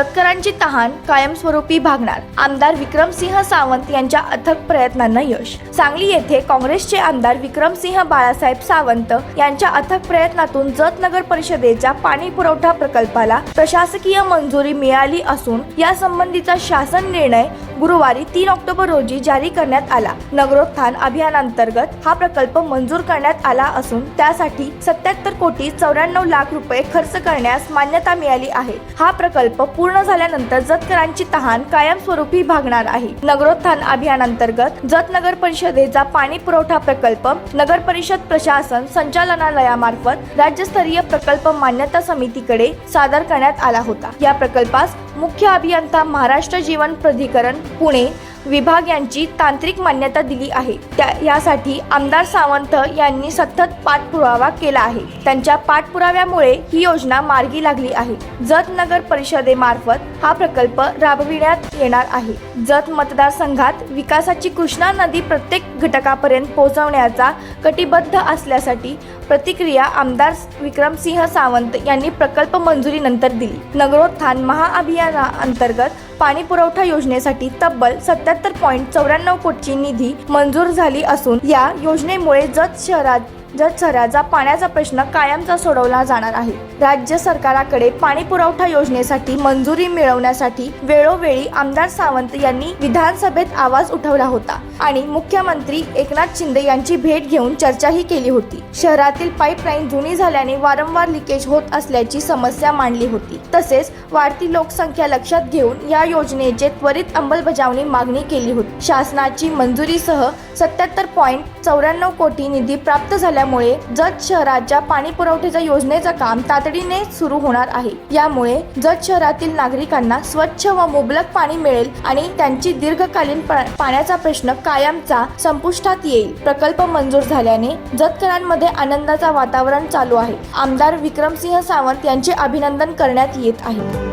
शेतकऱ्यांची तहान कायमस्वरूपी भागणार. आमदार विक्रमसिंह सावंत यांच्या अथक प्रयत्नांना यश. सांगली येथे काँग्रेसचे आमदार विक्रमसिंह बाळासाहेब सावंत यांच्या अथक प्रयत्नातून जत नगर परिषदेच्या पाणी पुरवठा प्रकल्पाला प्रशासकीय मंजुरी मिळाली असून या संबंधीचा शासन निर्णय गुरुवारी तीन ऑक्टोबर रोजी जारी करण्यात आला. नगरोत्थान अभियानांतर्गत हा प्रकल्प मंजूर करण्यात आला असून त्यासाठी सत्याहत्तर कोटी चौऱ्याण्णव लाख रुपये खर्च करण्यास मान्यता मिळाली आहे. हा प्रकल्प पूर्ण झाल्यानंतर जतकरांची तहान कायमस्वरूपी भागणार आहे. नगरोत्थान अभियानांतर्गत जत नगर परिषदेचा पाणी पुरवठा प्रकल्प नगर परिषद प्रशासन संचालनालयामार्फत राज्यस्तरीय प्रकल्प मान्यता समितीकडे सादर करण्यात आला होता. या प्रकल्पास मुख्य अभियंता महाराष्ट्र जीवन प्राधिकरण पुणे विभाग यांची तांत्रिक मान्यता दिली आहे. त्या यासाठी आमदार सावंत यांनी सतत पाठपुरावा केला आहे. त्यांच्या पाठपुराव्यामुळे ही योजना मार्गी लागली आहे. जत नगर परिषदेमार्फत हा प्रकल्प राबविण्यात येणार आहे. जत मतदारसंघात विकासाची कृष्णा नदी प्रत्येक घटकापर्यंत पोहोचवण्याचा कटिबद्ध असल्यासाठी प्रतिक्रिया आमदार विक्रमसिंह सावंत यांनी प्रकल्प मंजुरीनंतर दिली. नगरोत्थान महाअभियानाअंतर्गत पाणी पुरवठा योजनेसाठी तब्बल सत्याहत्तर पॉईंट चौऱ्याण्णव कोटीची निधी मंजूर झाली असून या योजनेमुळे जत शहरात जत शहराचा पाण्याचा प्रश्न कायमचा सोडवला जाणार आहे. राज्य सरकाराकडे पाणी पुरवठा योजनेसाठी मंजुरी मिळवण्यासाठी वेळोवेळी आमदार सावंत यांनी विधानसभेत आवाज उठवला होता आणि मुख्यमंत्री एकनाथ शिंदे यांची भेट घेऊन चर्चाही केली होती. शहरातील पाईपलाईन जुनी झाल्याने वारंवार लिकेज होत असल्याची समस्या मांडली होती. तसेच वाढती लोकसंख्या लक्षात घेऊन या योजनेचे त्वरित अंमलबजावणी मागणी केली होती. शासनाची मंजुरीसह सत्याहत्तर पॉईंट चौऱ्याण्णव कोटी निधी प्राप्त झाल्यामुळे जत शहराच्या पाणी पुरवठ्याच्या योजनेचं काम तातडीने सुरू होणार आहे. यामुळे जत शहरातील नागरिकांना स्वच्छ व मुबलक पाणी मिळेल आणि त्यांची दीर्घकालीन पाण्याचा प्रश्न कायमचा संपुष्टात येईल. प्रकल्प मंजूर झाल्याने जतकरांमध्ये आनंदाचा वातावरण चालू आहे. आमदार विक्रमसिंह सावंत यांचे अभिनंदन करण्यात येत आहे.